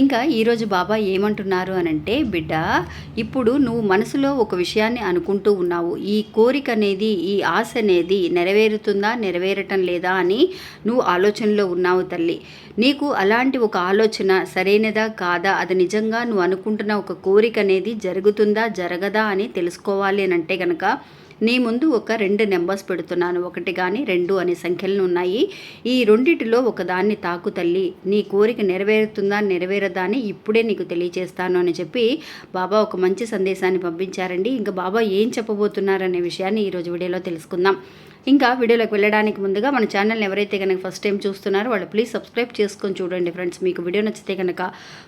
ఇంకా ఈరోజు బాబా ఏమంటున్నారు అనంటే బిడ్డ ఇప్పుడు నువ్వు మనసులో ఒక విషయాన్ని అనుకుంటూ ఉన్నావు. ఈ కోరిక అనేది ఈ ఆశ అనేది నెరవేరుతుందా నెరవేరటం లేదా అని నువ్వు ఆలోచనలో ఉన్నావు తల్లి. నీకు అలాంటి ఒక ఆలోచన సరైనదా కాదా? అది నిజంగా నువ్వు అనుకుంటున్న ఒక కోరిక అనేది జరుగుతుందా జరగదా అని తెలుసుకోవాలి అని అంటే కనుక నీ ముందు ఒక రెండు నెంబర్స్ పెడుతున్నాను. ఒకటి కానీ రెండు అనే సంఖ్యలను ఉన్నాయి. ఈ రెండిటిలో ఒకదాన్ని తాకు తల్లి. నీ కోరిక నెరవేరుతుందా నెరవేరదా అని ఇప్పుడే నీకు తెలియజేస్తాను అని చెప్పి బాబా ఒక మంచి సందేశాన్ని పంపించారండి. ఇంకా బాబా ఏం చెప్పబోతున్నారనే విషయాన్ని ఈరోజు వీడియోలో తెలుసుకుందాం. ఇంకా వీడియోలోకి వెళ్ళడానికి ముందుగా మన ఛానల్ని ఎవరైతే కనుక ఫస్ట్ టైం చూస్తున్నారో వాళ్ళు ప్లీజ్ సబ్స్క్రైబ్ చేసుకొని చూడండి ఫ్రెండ్స్ మీకు వీడియో నచ్చితే కనుక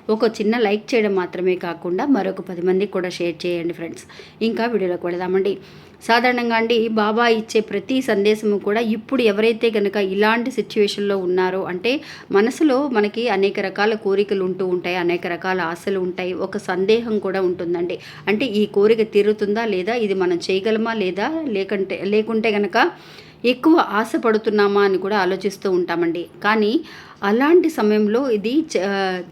ఒక చిన్న లైక్ చేయడం మాత్రమే కాకుండా మరొక పది మందికి కూడా షేర్ చేయండి ఫ్రెండ్స్ ఇంకా వీడియోలోకి వెళదామండి. సాధారణంగా అండి బాబా ఇచ్చే ప్రతి సందేశము కూడా ఇప్పుడు ఎవరైతే కనుక ఇలాంటి సిచ్యువేషన్లో ఉన్నారో అంటే మనసులో మనకి అనేక రకాల కోరికలు ఉంటూ ఉంటాయి అనేక రకాల ఆశలు ఉంటాయి ఒక సందేహం కూడా ఉంటుందండి. అంటే ఈ కోరిక తీరుతుందా లేదా ఇది మనం చేయగలమా లేదా లేకంటే లేకుంటే కనుక ఎక్కువ ఆశపడుతున్నామా అని కూడా ఆలోచిస్తూ ఉంటామండి. కానీ అలాంటి సమయంలో ఇది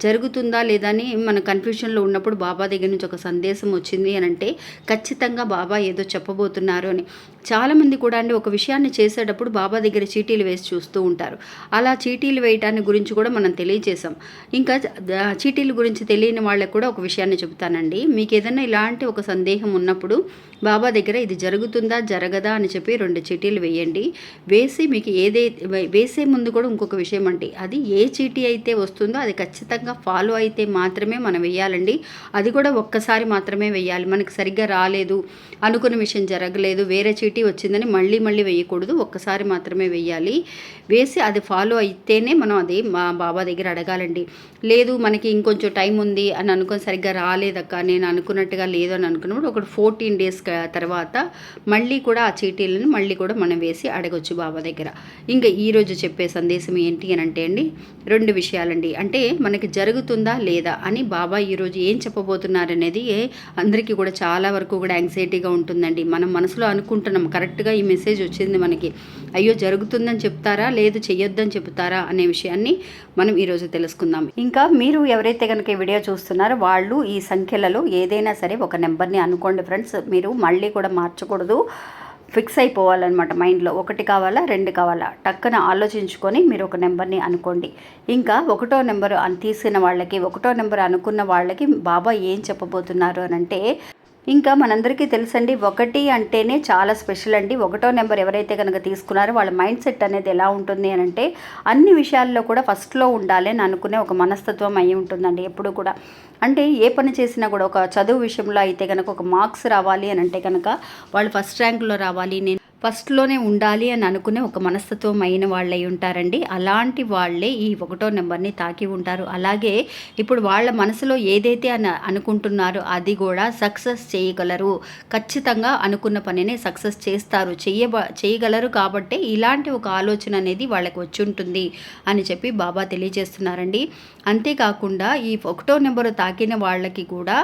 జరుగుతుందా లేదా అని మన కన్ఫ్యూషన్లో ఉన్నప్పుడు బాబా దగ్గర నుంచి ఒక సందేశం వచ్చింది అని అంటే ఖచ్చితంగా బాబా ఏదో చెప్పబోతున్నారు అని. చాలామంది కూడా అండి ఒక విషయాన్ని చేసేటప్పుడు బాబా దగ్గర చీటీలు వేసి చూస్తూ ఉంటారు. అలా చీటీలు వేయటాన్ని గురించి కూడా మనం తెలియజేసాం ఇంకా చీటీల గురించి తెలియని వాళ్ళకు కూడా ఒక విషయాన్ని చెబుతానండి. మీకు ఏదైనా ఇలాంటి ఒక సందేహం ఉన్నప్పుడు బాబా దగ్గర ఇది జరుగుతుందా జరగదా అని చెప్పి రెండు చీటీలు వేయండి. వేసి మీకు ఏదైతే వేసే ముందు కూడా ఇంకొక విషయం అండి. అది ఏ చీటీ అయితే వస్తుందో అది ఖచ్చితంగా ఫాలో అయితే మాత్రమే మనం వేయాలండి అది కూడా ఒక్కసారి మాత్రమే వేయాలి మనకి సరిగ్గా రాలేదు అనుకున్న విషయం జరగలేదు వేరే చీటీ వచ్చిందని మళ్ళీ మళ్ళీ వేయకూడదు ఒక్కసారి మాత్రమే వేయాలి వేసి అది ఫాలో అయితేనే మనం అది మా బాబా దగ్గర అడగాలండి. లేదు మనకి ఇంకొంచెం టైం ఉంది అని అనుకుని సరిగ్గా రాలేదక్క నేను అనుకున్నట్టుగా లేదు అని అనుకున్నప్పుడు ఒక ఫోర్టీన్ డేస్ తర్వాత మళ్ళీ కూడా ఆ చీటీలను మళ్ళీ కూడా మనం వేసి అడగొచ్చు బాబా దగ్గర. ఇంకా ఈరోజు చెప్పే సందేశం ఏంటి అని అంటే అండి రెండు విషయాలండి. అంటే మనకి జరుగుతుందా లేదా అని బాబా ఈరోజు ఏం చెప్పబోతున్నారనేది అందరికీ కూడా చాలా వరకు కూడా యాంగ్జైటీగా ఉంటుందండి. మనం మనసులో అనుకుంటున్నాం కరెక్ట్గా ఈ మెసేజ్ వచ్చింది మనకి. అయ్యో జరుగుతుందని చెప్తారా? లేదు చెయ్యొద్దని చెప్తారా? అనే విషయాన్ని మనం ఈరోజు తెలుసుకుందాం. ఇంకా మీరు ఎవరైతే కనుక ఈ వీడియో చూస్తున్నారో వాళ్ళు ఈ సంఖ్యలలో ఏదైనా సరే ఒక నెంబర్ని అనుకోండి ఫ్రెండ్స్. మీరు మళ్ళీ కూడా మార్చకూడదు. ఫిక్స్ అయిపోవాలన్నమాట మైండ్లో. ఒకటి కావాలా రెండు కావాలా? టక్కున ఆలోచించుకొని మీరు ఒక నెంబర్ని అనుకోండి. ఇంకా ఒకటో నెంబర్ అని తీసిన వాళ్ళకి ఒకటో నెంబర్ అనుకున్న వాళ్ళకి బాబా ఏం చెప్పబోతున్నారు అని అంటే ఇంకా మనందరికీ తెలుసండి ఒకటి అంటేనే చాలా స్పెషల్ అండి. ఒకటో నెంబర్ ఎవరైతే కనుక తీసుకున్నారో వాళ్ళ మైండ్ సెట్ అనేది ఎలా ఉంటుంది అని అంటే అన్ని విషయాల్లో కూడా ఫస్ట్లో ఉండాలి అని అనుకునే ఒక మనస్తత్వం అయి ఉంటుందండి ఎప్పుడు కూడా. అంటే ఏ పని చేసినా కూడా ఒక చదువు విషయంలో అయితే కనుక ఒక మార్క్స్ రావాలి అని అంటే కనుక వాళ్ళు ఫస్ట్ ర్యాంకులో రావాలి నేను ఫస్ట్లోనే ఉండాలి అని అనుకునే ఒక మనస్తత్వం అయిన వాళ్ళై ఉంటారండి. అలాంటి వాళ్ళే ఈ ఒకటో నెంబర్ని తాకి ఉంటారు. అలాగే ఇప్పుడు వాళ్ళ మనసులో ఏదైతే అని అనుకుంటున్నారో అది కూడా సక్సెస్ చేయగలరు. ఖచ్చితంగా అనుకున్న పనిని సక్సెస్ చేస్తారు. చేయబ చేయగలరు కాబట్టి ఇలాంటి ఒక ఆలోచన అనేది వాళ్ళకి వచ్చి ఉంటుంది అని చెప్పి బాబా తెలియజేస్తున్నారండి. అంతేకాకుండా ఈ ఒకటో నెంబరు తాకిన వాళ్ళకి కూడా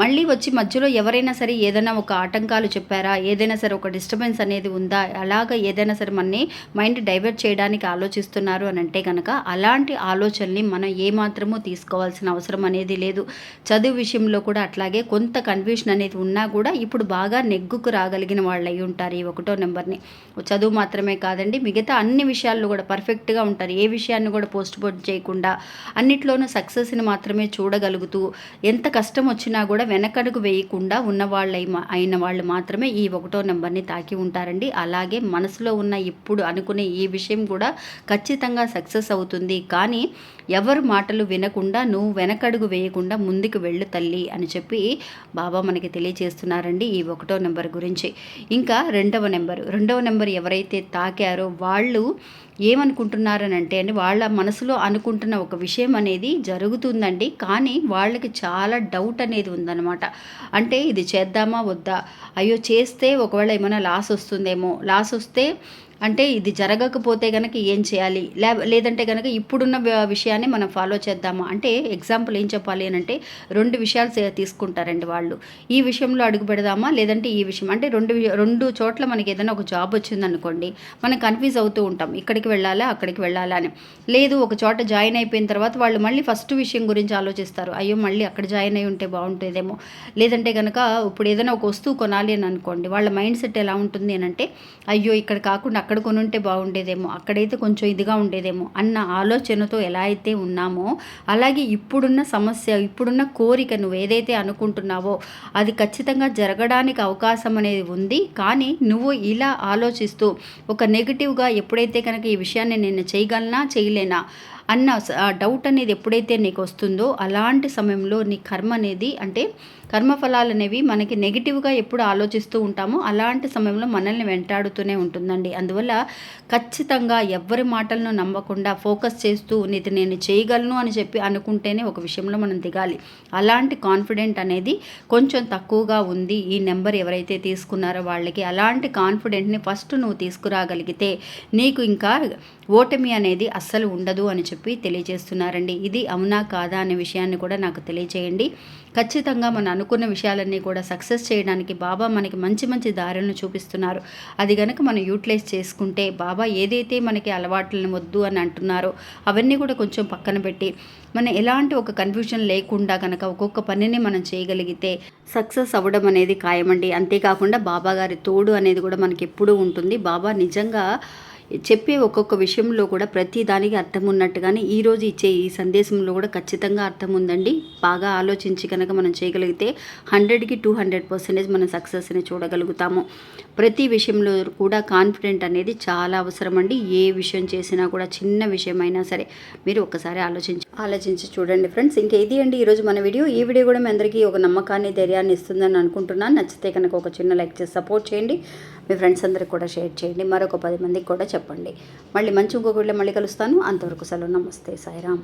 మళ్ళీ వచ్చి మధ్యలో ఎవరైనా సరే ఏదైనా ఒక ఆటంకాలు చెప్పారా? ఏదైనా సరే ఒక డిస్టర్బెన్స్ అనేది ఉందా? అలాగ ఏదైనా సరే మనని మైండ్ డైవర్ట్ చేయడానికి ఆలోచిస్తున్నారు అని అంటే కనుక అలాంటి ఆలోచనల్ని మనం ఏమాత్రమూ తీసుకోవాల్సిన అవసరం అనేది లేదు. చదువు విషయంలో కూడా అట్లాగే కొంత కన్ఫ్యూషన్ అనేది ఉన్నా కూడా ఇప్పుడు బాగా నెగ్గుకు రాగలిగిన వాళ్ళు అయి ఉంటారు ఈ ఒకటో నెంబర్ని చదువు మాత్రమే కాదండి మిగతా అన్ని విషయాల్లో కూడా పర్ఫెక్ట్గా ఉంటారు. ఏ విషయాన్ని కూడా పోస్ట్ పోన్ చేయకుండా అన్నిట్లోనూ సక్సెస్ని మాత్రమే చూడగలుగుతూ ఎంత కష్టం వచ్చినా కూడా వెనకడుగు వేయకుండా ఉన్న వాళ్ళ అయిన వాళ్ళు మాత్రమే ఈ ఒకటో నెంబర్ని తాకి ఉంటారండి. అలాగే మనసులో ఉన్న ఇప్పుడు అనుకునే ఈ విషయం కూడా ఖచ్చితంగా సక్సెస్ అవుతుంది. కానీ ఎవరు మాటలు వినకుండా నువ్వు వెనకడుగు వేయకుండా ముందుకు వెళ్ళు తల్లి అని చెప్పి బాబా మనకి తెలియజేస్తున్నారండి ఈ ఒకటో నెంబర్ గురించి. ఇంకా రెండవ నెంబర్. రెండవ నెంబర్ ఎవరైతే తాకారో వాళ్ళు ఏమనుకుంటున్నారని అంటే అండి వాళ్ళ మనసులో అనుకుంటున్న ఒక విషయం అనేది జరుగుతుందండి. కానీ వాళ్ళకి చాలా డౌట్ అనేది ఉందన్నమాట. అంటే ఇది చేద్దామా వద్దా? అయ్యో చేస్తే ఒకవేళ ఏమైనా లాస్ వస్తుందేమో? లాస్ వస్తే అంటే ఇది జరగకపోతే కనుక ఏం చేయాలి? లే లేదంటే కనుక ఇప్పుడున్న విషయాన్ని మనం ఫాలో చేద్దామా? అంటే ఎగ్జాంపుల్ ఏం చెప్పాలి అని అంటే రెండు విషయాలు సే- తీసుకుంటారండి వాళ్ళు. ఈ విషయంలో అడుగు పెడదామా? లేదంటే ఈ విషయం అంటే రెండు వి- రెండు చోట్ల మనకి ఏదైనా ఒక జాబ్ వచ్చిందనుకోండి మనం కన్ఫ్యూజ్ అవుతూ ఉంటాం. ఇక్కడికి వెళ్ళాలా? అక్కడికి వెళ్ళాలా అని. లేదు ఒక చోట జాయిన్ అయిపోయిన తర్వాత వాళ్ళు మళ్ళీ ఫస్ట్ విషయం గురించి ఆలోచిస్తారు. అయ్యో మళ్ళీ అక్కడ జాయిన్ అయి ఉంటే బాగుంటుందేమో. లేదంటే కనుక ఇప్పుడు ఏదైనా ఒక వస్తువు కొనాలి అని అనుకోండి వాళ్ళ మైండ్ సెట్ ఎలా ఉంటుంది అని అంటే అయ్యో ఇక్కడ కాకుండా అక్కడ కొనుంటే బాగుండేదేమో అక్కడైతే కొంచెం ఇదిగా ఉండేదేమో అన్న ఆలోచనతో ఎలా అయితే ఉన్నామో అలాగే ఇప్పుడున్న సమస్య ఇప్పుడున్న కోరిక నువ్వు ఏదైతే అనుకుంటున్నావో అది ఖచ్చితంగా జరగడానికి అవకాశం అనేది ఉంది. కానీ నువ్వు ఇలా ఆలోచిస్తూ ఒక నెగిటివ్గా ఎప్పుడైతే కనుక ఈ విషయాన్ని నేను చేయగలనా చేయలేనా అన్న డౌట్ అనేది ఎప్పుడైతే నీకు వస్తుందో అలాంటి సమయంలో నీ కర్మ అనేది అంటే కర్మఫలాలు అనేవి మనకి నెగిటివ్గా ఎప్పుడు ఆలోచిస్తూ ఉంటామో అలాంటి సమయంలో మనల్ని వెంటాడుతూనే ఉంటుందండి. అందువల్ల ఖచ్చితంగా ఎవ్వరి మాటలను నమ్మకుండా ఫోకస్ చేస్తూ ఇది నేను చేయగలను అని చెప్పి అనుకుంటేనే ఒక విషయంలో మనం దిగాలి. అలాంటి కాన్ఫిడెంట్ అనేది కొంచెం తక్కువగా ఉంది ఈ నెంబర్ ఎవరైతే తీసుకున్నారో వాళ్ళకి. అలాంటి కాన్ఫిడెంట్ని ఫస్ట్ నువ్వు తీసుకురాగలిగితే నీకు ఇంకా ఓటమి అనేది అస్సలు ఉండదు అని చెప్పి చెప్పి తెలియజేస్తున్నారండి. ఇది అవునా కాదా అనే విషయాన్ని కూడా నాకు తెలియజేయండి ఖచ్చితంగా మనం అనుకున్న విషయాలన్నీ కూడా సక్సెస్ చేయడానికి బాబా మనకి మంచి మంచి దారులను చూపిస్తున్నారు. అది కనుక మనం యూటిలైజ్ చేసుకుంటే బాబా ఏదైతే మనకి అలవాట్లను వద్దు అని అంటున్నారో అవన్నీ కూడా కొంచెం పక్కన పెట్టి మనం ఎలాంటి ఒక కన్ఫ్యూజన్ లేకుండా కనుక ఒక్కొక్క పనిని మనం చేయగలిగితే సక్సెస్ అవ్వడం అనేది ఖాయమండి. అంతేకాకుండా బాబా గారి తోడు అనేది కూడా మనకి ఎప్పుడూ ఉంటుంది. బాబా నిజంగా చెప్పే ఒక్కొక్క విషయంలో కూడా ప్రతి దానికి అర్థం ఉన్నట్టుగానే ఈరోజు ఇచ్చే ఈ సందేశంలో కూడా ఖచ్చితంగా అర్థం ఉందండి. బాగా ఆలోచించి కనుక మనం చేయగలిగితే హండ్రెడ్కి టూ హండ్రెడ్ పర్సెంటేజ్ మనం సక్సెస్ని చూడగలుగుతాము. ప్రతి విషయంలో కూడా కాన్ఫిడెంట్ అనేది చాలా అవసరం అండి ఏ విషయం చేసినా కూడా చిన్న విషయమైనా సరే మీరు ఒకసారి ఆలోచించి ఆలోచించి చూడండి ఫ్రెండ్స్. ఇంకా ఇది అండి ఈరోజు మన వీడియో. ఈ వీడియో కూడా మీ అందరికీ ఒక నమ్మకాన్ని ధైర్యాన్ని ఇస్తుందని అనుకుంటున్నాను. నచ్చితే కనుక ఒక చిన్న లైక్ చేసి సపోర్ట్ చేయండి. మీ ఫ్రెండ్స్ అందరికి కూడా షేర్ చేయండి. మరొక పది మందికి కూడా చెప్పండి. మళ్ళీ మంచి ఇంకొక మళ్ళీ కలుస్తాను. అంతవరకు సెలవు. నమస్తే. సాయిరామ్.